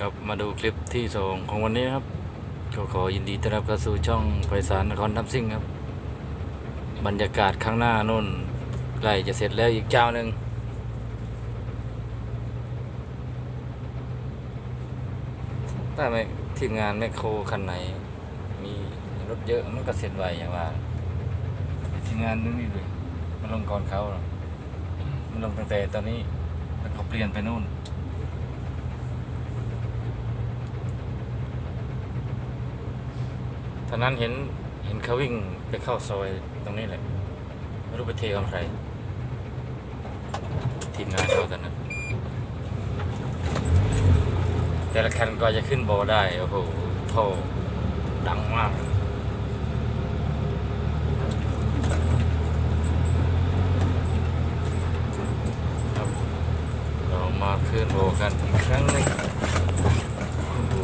ครับมาดูคลิปที่สองของวันนี้ครับ ก็ขอยินดีต้อนรับเข้าสู่ช่องไพศาลนครทับซิ่งครับ บรรยากาศข้างหน้านู่นใกล้จะเสร็จแล้วอีกเจ้าหนึ่งถ้าไม่ทีมงานแมคโครคันไหน มีรถเยอะมันก็เสร็จไวอย่างว่าทีมงานนึงนี่เลยมันลงก่อนเขาหรอกมันลงตั้งแต่ตอนนี้แล้วเขาเปลี่ยนไปนู่น ต อนนั้นเห็นเห็นเขาวิ่งไปเข้าซอยตรงนี้แหละ ไม่รู้ไปเทกับใคร ทีมงานเขาตอนนั้นแต่ละคันก็จะขึ้นบอได้ โอ้โหท่อดังมากครับเรามาขึ้นโบกันอีกครั้งหนึงโอ้โห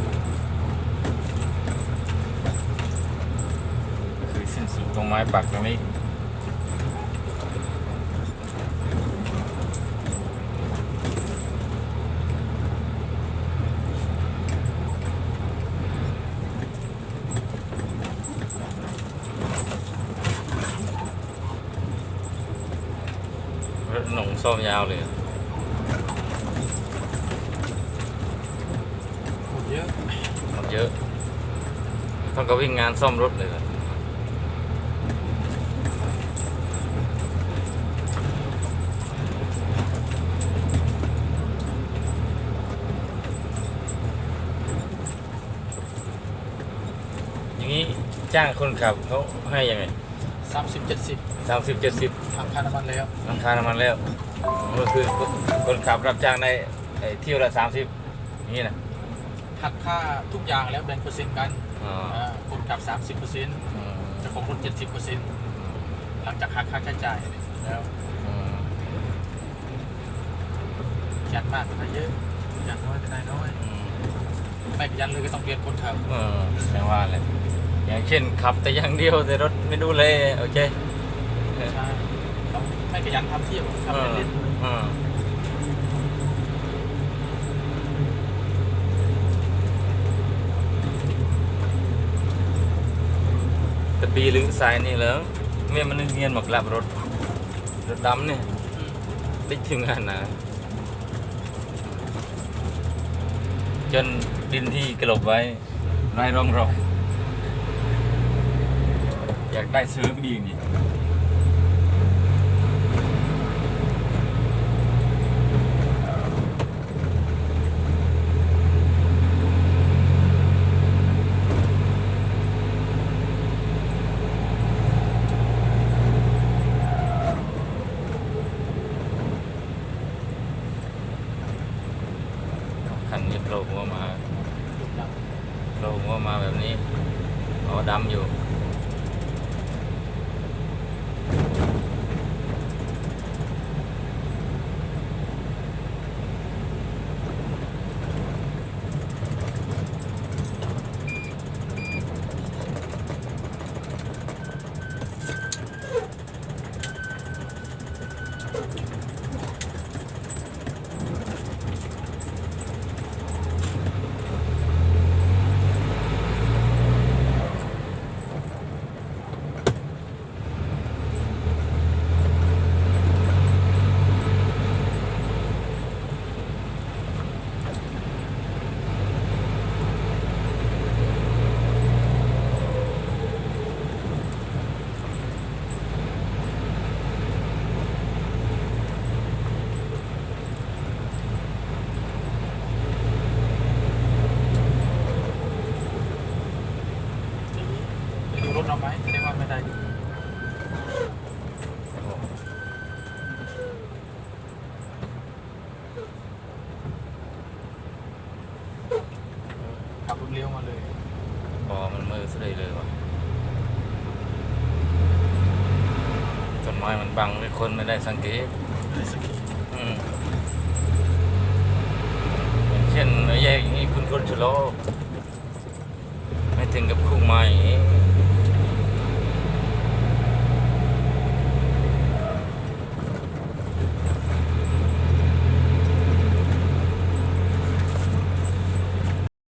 คือสิ้นสุด ตรงไม้ปักตรงนี้รถหนงซ่อมยาวเลยหมดเยอะหมดเยอะ ต้องก็วิ่งงานซ่อมรถเลยอะอย่างนี้ จ้างคนขับเขาให้ยังไงสามสิบเจ็ดสิบสามสิบเจ็ดสิบทำค่าน้ำมันแล้วราคาน้ำมันแล้วก็คือคนขับรับจ้างในไอ้เที่ยวละสามสิบอย่างนี้นะหักค่าทุกอย่างแล้วแบ่งเปอร์เซ็นต์กันอ๋ออ่าคนขับสามสิบเปอร์เซ็นต์อืมเจ้าของรถเจ็ดสิบเปอร์เซ็นต์หลังจากหักค่าใช้จ่ายแล้วอืมยันมากก็ได้เยอะยันน้อยก็ได้น้อย อืม ไม่ขยันเลยก็ต้องเปลี่ยนคนขับ เออแปลว่าอะไร อย่างเช่นขับแต่อย่างเดียวแต่รถไม่ดูเลยโอเคใช่ต้องไม่ขยันทำเที่ยวทำเออเล่นเออแต่ปีลึงสายนี่แล้วเมื่อมันเงียนหมากลับรถรถดำเนี่ยๆอืมได้ถึงขนาดนะจนดินที่กลบไว้ไร้ร่องรอยอยากได้ซื้อก็ดีนี่คันนี้โผล่หัวมาโผล่หัวมาแบบนี้อ๋อดำอยู่ ไปดูรถเราไหมไม่ได้ว่าไม่ได้ดูขับรถ เลี้ยวมาเลยพอมันมือสุดเลยเลยวะต้นไม้มันบังเลยคนไม่ได้สังเกตเลยสกีอืมอย่างเช่นแยกอย่างนี้คุณคนชะโลอไม่ถึงกับคู่ไม้อย่างนี้